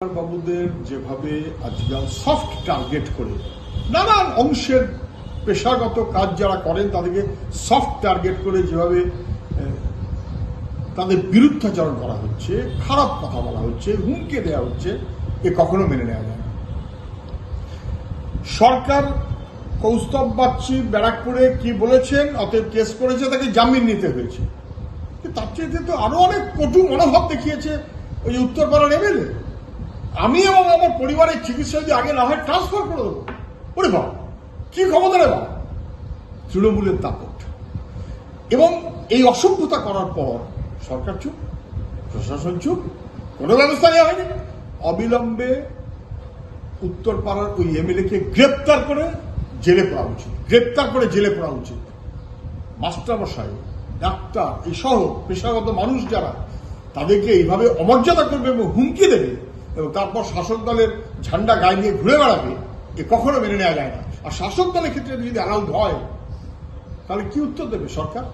বাবুদের যেভাবে আজকাল সফট টার্গেট করে, নানান অংশের পেশাগত কাজ যারা করেন, তাদেরকে সফট টার্গেট করে যেভাবে তাদের বিরুদ্ধাচরণ করা হচ্ছে, খারাপ কথা বলা হচ্ছে, হুমকে দেওয়া হচ্ছে, এ কখনো মেনে নেওয়া যায় না। সরকার কৌস্তব বাগচি ব্যারাকপুরে কি বলেছেন, অতএব কেস করেছে, তাকে জামিন নিতে হয়েছে। তার চেয়ে তো আরও অনেক কটু মনোভাব দেখিয়েছে ওই উত্তরপাড়ার এমএলএ। আমি এবং আমার পরিবারের চিকিৎসা যদি আগে না হয় ট্রান্সফার করে দেবো। ওরে বাবা, কি ক্ষমতা রে বাবা? তৃণমূলের দাপট। এবং এই অসভ্যতা করার পর সরকার চুপ, প্রশাসন চুপ, কোনো ব্যবস্থা নেওয়া হয়নি। অবিলম্বে উত্তরপাড়ার ওই এমএলএ কে গ্রেপ্তার করে জেলে পড়া উচিত, গ্রেপ্তার করে জেলে পড়া উচিত। মাস্টারমশাই, ডাক্তার এই সহ পেশাগত মানুষ যারা, তাদেরকে এইভাবে অমর্যাদা করবে এবং হুমকি দেবে এবং তারপর শাসক দলের ঝান্ডা গায়ে নিয়ে ঘুরে বেড়াবে, এ কখনো মেনে নেওয়া যায় না। আর শাসক দলের ক্ষেত্রে যদি অ্যালাউড হয়, তাহলে কি উত্তর দেবে সরকার?